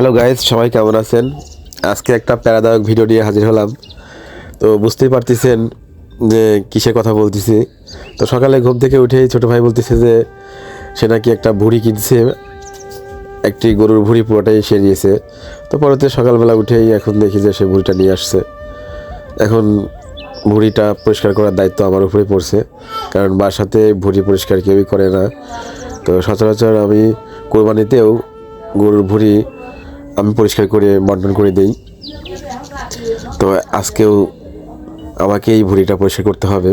Hello guys সবাই কেমন আছেন? আজকে একটা প্যারাদায়ক ভিডিও নিয়ে হাজির হলাম। তো বুঝতেই পারতেছেন যে কিসের কথা বলতেছি। তো সকালে ঘুম থেকে উঠেই ছোটো ভাই বলতেছে যে সে নাকি একটা ভুড়ি কিনছে। একটি গরুর ভুড়ি পুরোটাই সে নিয়েছে। তো পরতে সকালবেলা উঠেই এখন দেখি যে সে ভুড়িটা নিয়ে আসছে। এখন ভুড়িটা পরিষ্কার করার দায়িত্ব আমার উপরে পড়ছে। কারণ বাসাতে ভুড়ি পরিষ্কার কেউই করে না। তো সচরাচর আমি কোরবানিতেও গরুর ভুড়ি আমি পরিষ্কার করে বন্টন করে দিই। তো আজকেও আমাকে এই ভুড়িটা পরিষ্কার করতে হবে।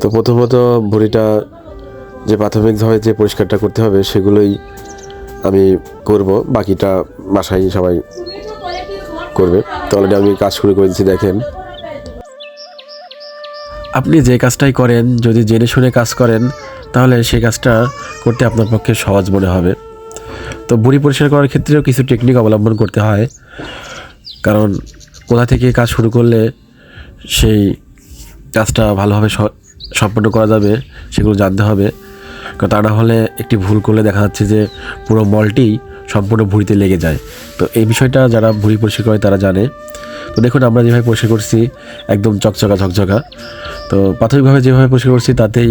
তো প্রথমত ভুড়িটা যে প্রাথমিকভাবে যে পরিষ্কারটা করতে হবে, সেগুলোই আমি করব। বাকিটা বাসায় সবাই করবে। তো অলরেডি আমি কাজ শুরু করে দিচ্ছি দেখেন। আপনি যে কাজটাই করেন, যদি জেনে শুনে কাজ করেন, তাহলে সেই কাজটা করতে আপনার পক্ষে সহজ মনে হবে। তো বুড়ি পরিষ্কার করার ক্ষেত্রেও কিছু টেকনিক অবলম্বন করতে হয়। কারণ কোথা থেকে কাজ শুরু করলে সেই কাজটা ভালোভাবে সম্পন্ন করা যাবে, সেগুলো জানতে হবে। কারণ তা না হলে একটি ভুল করলে দেখা যাচ্ছে যে পুরো মলটি সম্পূর্ণ ভুঁড়িতে লেগে যায়। তো এই বিষয়টা যারা ভুঁড়ি পরিষ্কার করে তারা জানে। তো দেখুন, আমরা যেভাবে পরিষ্কার করছি, একদম চকচকা ঝকঝকা। তো প্রাথমিকভাবে যেভাবে পরিষ্কার করছি, তাতেই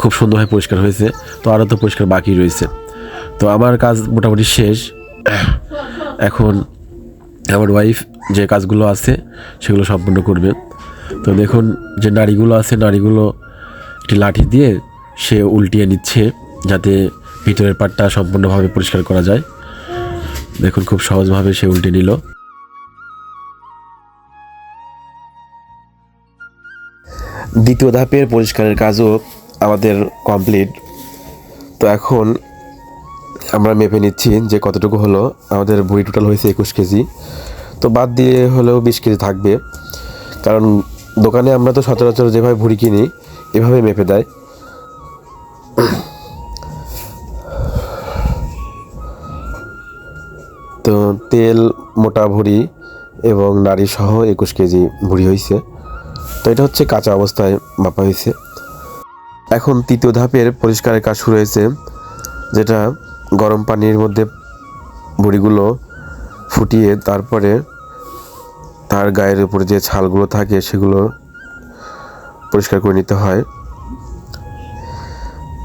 খুব সুন্দরভাবে পরিষ্কার হয়েছে। তো আরও তো পরিষ্কার বাকি রয়েছে। তো আমার কাজ মোটামুটি শেষ। এখন আমার ওয়াইফ যে কাজগুলো আছে, সেগুলো সম্পূর্ণ করবে। তো দেখুন, যে নাড়িগুলো আছে, নাড়িগুলো একটি লাঠি দিয়ে সে উল্টিয়ে নিচ্ছে, যাতে ভিতরের পাটটা সম্পূর্ণভাবে পরিষ্কার করা যায়। দেখুন, খুব সহজভাবে সে উল্টে নিল। দ্বিতীয় ধাপের পরিষ্কারের কাজও আমাদের কমপ্লিট তো এখন আমরা মেপে নিচ্ছি যে কতটুকু হলো। আমাদের ভুঁড়ি টোটাল হয়েছে একুশ কেজি। তো বাদ দিয়ে হলেও বিশ কেজি থাকবে। কারণ দোকানে আমরা তো সচরাচর যেভাবে ভুঁড়ি কিনি, এভাবে মেপে দেয়। তো তেল, মোটা ভুঁড়ি এবং নারী সহ একুশ কেজি ভুঁড়ি হয়েছে। তো এটা হচ্ছে কাঁচা অবস্থায় মাপা হয়েছে। এখন তৃতীয় ধাপের পরিষ্কারের কাজ শুরু হয়েছে, যেটা গরম পানির মধ্যে বড়িগুলো ফুটিয়ে তারপরে তার গায়ের উপরে যে ছালগুলো থাকে সেগুলো পরিষ্কার করে নিতে হয়।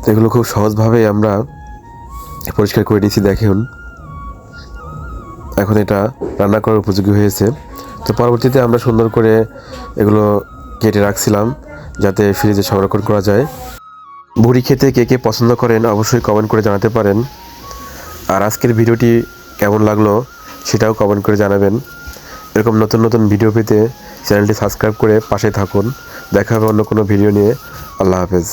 তো এগুলো খুব সহজভাবে আমরা পরিষ্কার করে নিয়েছি, দেখুন। এখন এটা রান্না করার উপযোগী হয়েছে। তো পরবর্তীতে আমরা সুন্দর করে এগুলো কেটে রাখছিলাম যাতে ফ্রিজে সংরক্ষণ করা যায়। বুড়ি খেতে কে কে পছন্দ করেন অবশ্যই কমেন্ট করে জানাতে পারেন। আর আজকের ভিডিওটি কেমন লাগল সেটাও কমেন্ট করে জানাবেন। এরকম নতুন নতুন ভিডিও পেতে চ্যানেলটি সাবস্ক্রাইব করে পাশে থাকুন। দেখা হবে অন্য কোনো ভিডিও নিয়ে। আল্লাহ হাফেজ।